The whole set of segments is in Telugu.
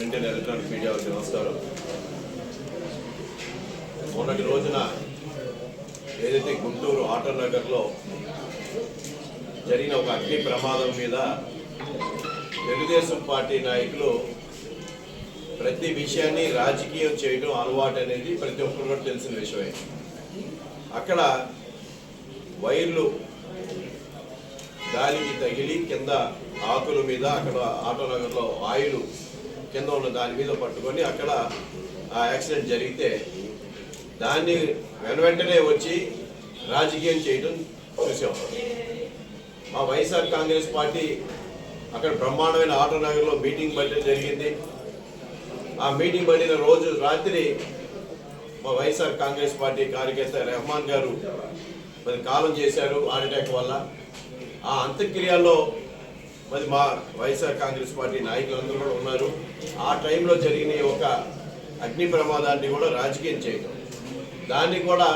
ప్రింట్ అండ్ ఎలక్ట్రానిక్ మీడియా వారికి నమస్కారం మొన్నటి రోజున ఏదైతే గుంటూరు ఆటో నగర్లో జరిగిన ఒక అగ్ని ప్రమాదం మీద తెలుగుదేశం పార్టీ నాయకులు ప్రతి విషయాన్ని రాజకీయం చేయడం అలవాటు అనేది ప్రతి ఒక్కరు కూడా తెలిసిన విషయమే. అక్కడ వైర్లు గాలికి తగిలి కింద ఆకుల మీద అక్కడ ఆటో నగర్లో ఆయిలు కింద ఉన్న దాని మీద పట్టుకొని అక్కడ ఆ యాక్సిడెంట్ జరిగితే దాన్ని వెన వెంటనే వచ్చి రాజకీయం చేయడం చూసాం. మా వైఎస్ఆర్ కాంగ్రెస్ పార్టీ అక్కడ బ్రహ్మాండమైన ఆటో నగర్లో మీటింగ్ పెట్టడం జరిగింది. ఆ మీటింగ్ పడిన రోజు రాత్రి మా వైఎస్ఆర్ కాంగ్రెస్ పార్టీ కార్యకర్త రెహమాన్ గారు మరి కాలం చేశారు హార్ట్ అటాక్ వల్ల. ఆ అంత్యక్రియల్లో మరి మా వైఎస్ఆర్ కాంగ్రెస్ పార్టీ నాయకులందరూ కూడా ఉన్నారు. ఆ టైంలో జరిగిన ఒక అగ్ని ప్రమాదాన్ని కూడా రాజకీయం చేయటం. దాన్ని కూడా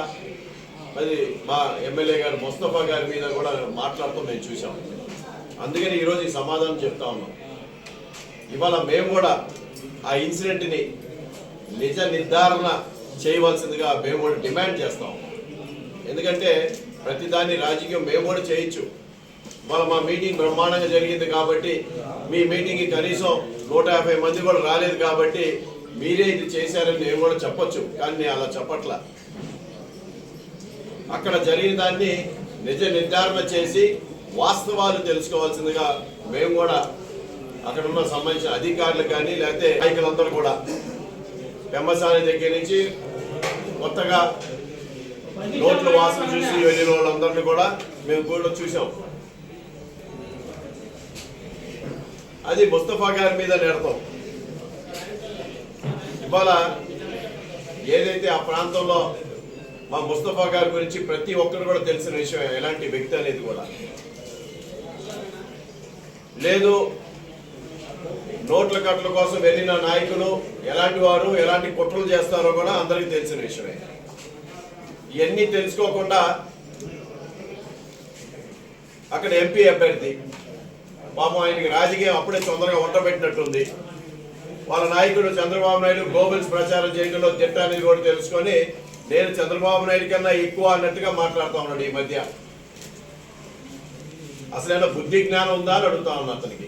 మరి మా ఎమ్మెల్యే గారు ముస్తఫా గారి మీద కూడా మాట్లాడుతూ మేము చూసాం అందుకని ఈరోజు ఈ సమాధానం చెప్తా ఉన్నాం. ఇవాళ మేము కూడా ఆ ఇన్సిడెంట్ని నిజ నిర్ధారణ చేయవలసిందిగా మేము కూడా డిమాండ్ చేస్తాం ఎందుకంటే ప్రతిదాన్ని రాజకీయం మేము కూడా చేయొచ్చు. మా మీటింగ్ బ్రహ్మాండంగా జరిగింది కాబట్టి మీ మీటింగ్కి కనీసం నూట యాభై మంది కూడా రాలేదు కాబట్టి మీరే ఇది చేశారని నేను కూడా చెప్పొచ్చు కానీ నేను అలా చెప్పట్లా. అక్కడ జరిగిన దాన్ని నిజ నిర్ధారణ చేసి వాస్తవాలు తెలుసుకోవాల్సిందిగా మేము కూడా అక్కడ ఉన్న సంబంధించిన అధికారులు కానీ లేకపోతే నాయకులందరూ కూడా పెంబసాని దగ్గర నుంచి కొత్తగా నోట్ల వాసన చూసి వెళ్ళిన వాళ్ళందరినీ కూడా మేము కూడా చూసాం. అది ముస్తఫా గారి మీద నేడతాం. ఇవాళ ఏదైతే ఆ ప్రాంతంలో మా ముస్తఫా గారి గురించి ప్రతి ఒక్కరు కూడా తెలిసిన విషయం ఎలాంటి వ్యక్తి అనేది కూడా. లేదు నోట్ల కట్టల కోసం వెళ్ళిన నాయకులు ఎలాంటి వారు ఎలాంటి కుట్రలు చేస్తారో కూడా అందరికీ తెలిసిన విషయమే. ఇవన్నీ తెలుసుకోకుండా అక్కడ ఎంపీ అభ్యర్థి పాపం ఆయనకి రాజకీయం అప్పుడే తొందరగా వంటబెట్టినట్టుంది వాళ్ళ నాయకుడు చంద్రబాబు నాయుడు గ్లోబల్స్ ప్రచారం చేయడంలో తిట్ట అనేది కూడా తెలుసుకొని నేను చంద్రబాబు నాయుడు కన్నా ఎక్కువ అన్నట్టుగా మాట్లాడుతా ఉన్నాడు ఈ మధ్య. అసలైన బుద్ధి జ్ఞానం ఉందా అని అడుగుతా ఉన్నా అతనికి.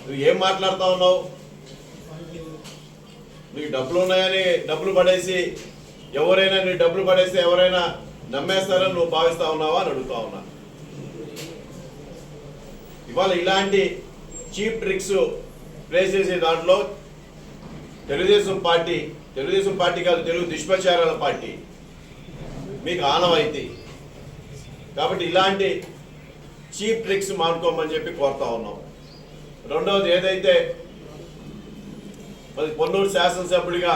నువ్వు ఏం మాట్లాడుతా ఉన్నావు? నీకు డబ్బులు ఉన్నాయని డబ్బులు పడేసి ఎవరైనా నీ డబ్బులు పడేస్తే ఎవరైనా నమ్మేస్తారని నువ్వు భావిస్తా ఉన్నావా అని అడుగుతా ఉన్నా. ఇవాళ ఇలాంటి చీప్ ట్రిక్స్ ప్లే చేసే దాంట్లో తెలుగుదేశం పార్టీ తెలుగుదేశం పార్టీ కాదు తెలుగు దుష్ప్రచారాల పార్టీ మీకు ఆనవాయితీ కాబట్టి ఇలాంటి చీప్ ట్రిక్స్ మానుకోమని చెప్పి కోరుతా ఉన్నాం. రెండవది ఏదైతే మరి పొన్నూరు శాసనసభ్యుడిగా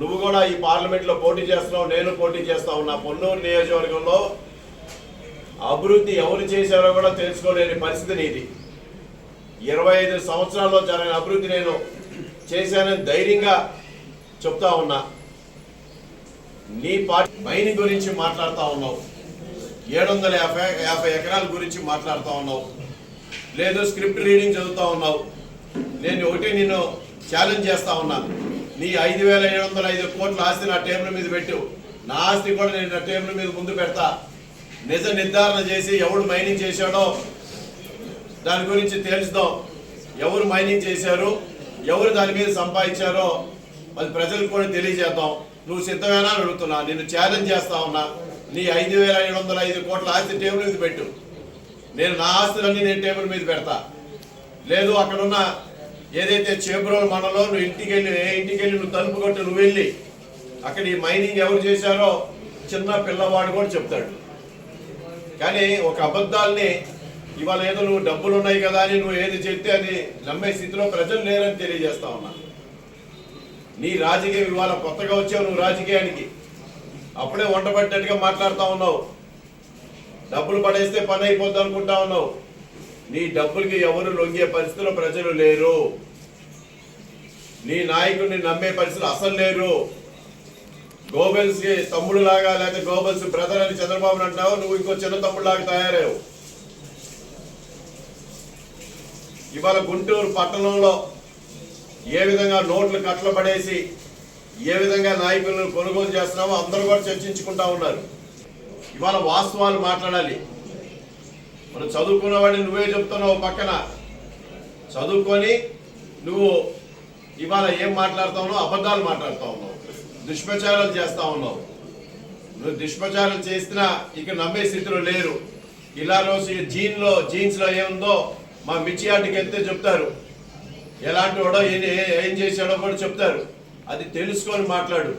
నువ్వు కూడా ఈ పార్లమెంట్లో పోటీ చేస్తున్నావు నేను పోటీ చేస్తా ఉన్నా పొన్నూరు నియోజకవర్గంలో అభివృద్ధి ఎవరు చేశారో కూడా తెలుసుకోలేని పరిస్థితి నీది. ఇరవై ఐదు సంవత్సరాల్లో జరిగిన అభివృద్ధి నేను చేశానని ధైర్యంగా చెప్తా ఉన్నా. నీ పార్టీ మైని గురించి మాట్లాడుతూ ఉన్నావు. ఏడు వందల యాభై యాభై ఎకరాల గురించి మాట్లాడుతూ ఉన్నావు. లేదు స్క్రిప్ట్ రీడింగ్ చదువుతూ ఉన్నావు. నేను ఒకటి నిన్ను ఛాలెంజ్ చేస్తా ఉన్నాను నీ ఐదు వేల ఏడు వందల ఐదు కోట్ల ఆస్తి నా టేబుల్ మీద పెట్టు. నా ఆస్తి కూడా నేను నా టేబుల్ మీద ముందు పెడతా. నిజ నిర్ధారణ చేసి ఎవడు మైనింగ్ చేశాడో దాని గురించి తెలుసుదాం ఎవరు మైనింగ్ చేశారు ఎవరు దాని మీద సంపాదించారో అది ప్రజలకు కూడా తెలియజేద్దాం. నువ్వు సిద్ధమేనా అని అడుగుతున్నా. నిన్ను ఛాలెంజ్ చేస్తా ఉన్నా. నీ ఐదు వేల ఏడు వందల ఐదు కోట్ల ఆస్తి టేబుల్ మీద పెట్టు. నేను నా ఆస్తులన్నీ నేను టేబుల్ మీద పెడతా. లేదు అక్కడున్న ఏదైతే చేబ్రోల్ మండలో నువ్వు ఇంటికి వెళ్ళి ఏ ఇంటికి వెళ్ళి నువ్వు తలుపు కొట్టి నువ్వు వెళ్ళి అక్కడ ఈ మైనింగ్ ఎవరు చేశారో చిన్న పిల్లవాడు కూడా చెప్తాడు. కానీ ఒక అబద్ధాల్ని ఇవాళ ఏదో నువ్వు డబ్బులు ఉన్నాయి కదా అని నువ్వు ఏది చెప్తే అది నమ్మే స్థితిలో ప్రజలు లేరని తెలియజేస్తా ఉన్నా. నీ రాజకీయం ఇవాళ కొత్తగా వచ్చావు నువ్వు రాజకీయానికి. అప్పుడే వంట పట్టినట్టుగా మాట్లాడుతా ఉన్నావు. డబ్బులు పడేస్తే పని అయిపోద్ది అనుకుంటా ఉన్నావు. నీ డబ్బులకి ఎవరు లొంగే పరిస్థితిలో ప్రజలు లేరు. నీ నాయకుడిని నమ్మే పరిస్థితులు అసలు లేరు. గోబెల్స్కి తమ్ముడు లాగా లేకపోతే గోబెల్స్ బ్రదర్ అని చంద్రబాబు అంటావు నువ్వు ఇంకో చిన్న తమ్ముడు లాగా తయారావు ఇవాళ గుంటూరు పట్టణంలో ఏ విధంగా నోట్లు కట్టలు పడేసి ఏ విధంగా నాయకులను కొనుగోలు చేస్తున్నామో అందరూ కూడా చర్చించుకుంటా ఉన్నారు. ఇవాళ వాస్తవాలు మాట్లాడాలి. మనం చదువుకున్నవాడిని నువ్వే చెప్తున్నావు పక్కన. చదువుకొని నువ్వు ఇవాళ ఏం మాట్లాడుతావునో అబద్ధాలు మాట్లాడుతా దుష్ప్రచారాలు చేస్తా ఉన్నావు. నువ్వు దుష్ప్రచారం చేసినా ఇక నమ్మే స్థితిలో లేరు. ఇలా రోజు జీన్లో జీన్స్లో ఏముందో మా మిర్చి ఆటకి వెళ్తే చెప్తారు. ఎలాంటి వాడో ఏం ఏం చేశాడో కూడా చెప్తారు. అది తెలుసుకొని మాట్లాడు.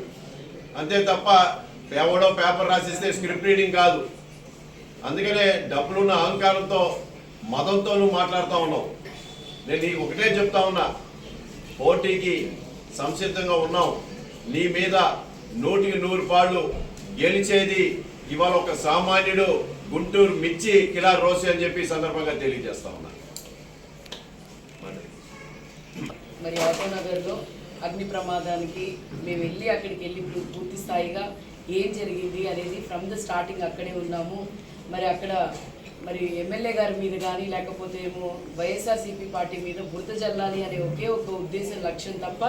అంతే తప్ప ఎవడో పేపర్ రాసిస్తే స్క్రిప్ట్ రీడింగ్ కాదు. అందుకనే డబ్బులున్న అహంకారంతో మతంతో నువ్వు మాట్లాడుతూ ఉన్నావు. నేను ఒకటే చెప్తా ఉన్నా. పోటీకి సంసిద్ధంగా ఉన్నావు. నీ మీద నూటికి నూరు పాళ్ళు గెలిచేది ఇవాళ ఒక సామాన్యుడు గుంటూరు మిర్చి కిలా రోసి అని చెప్పి సందర్భంగా తెలియజేస్తా ఉన్నా మరి. ఆటోనగర్లో అగ్ని ప్రమాదానికి మేము వెళ్ళి అక్కడికి వెళ్ళి పూ- పూర్తి స్థాయిగా ఏం జరిగింది అనేది ఫ్రమ్ ద స్టార్టింగ్ అక్కడే ఉన్నాము మరి అక్కడ మరి ఎమ్మెల్యే గారి మీద కానీ లేకపోతే ఏమో వైఎస్ఆర్సీపీ పార్టీ మీద బురద జల్లాలి అనే ఒకే ఒక ఉద్దేశం లక్ష్యం తప్ప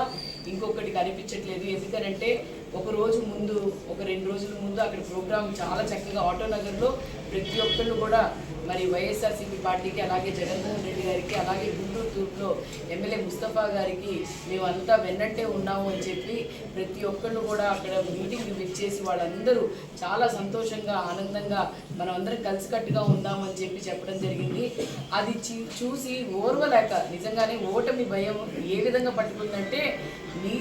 ఇంకొకటి కనిపించట్లేదు. ఎందుకనంటే ఒక రోజు ముందు ఒక రెండు రోజుల ముందు అక్కడ ప్రోగ్రామ్ చాలా చక్కగా ఆటోనగర్లో ప్రతి ఒక్కళ్ళు కూడా మరి వైఎస్ఆర్సీపీ పార్టీకి అలాగే జగన్మోహన్ రెడ్డి గారికి అలాగే గుంటూరు తూర్పులో ఎమ్మెల్యే ముస్తఫా గారికి మేమంతా వెన్నట్టే ఉన్నాము అని చెప్పి ప్రతి ఒక్కళ్ళు కూడా అక్కడ మీటింగ్ విచ్చేసి వాళ్ళందరూ చాలా సంతోషంగా ఆనందంగా మనం అందరం కలిసికట్టుగా ఉందామని చెప్పి చెప్పడం జరిగింది. అది చూసి ఓర్వలేక నిజంగానే ఓటమి భయం ఏ విధంగా పట్టుకుందంటే నీ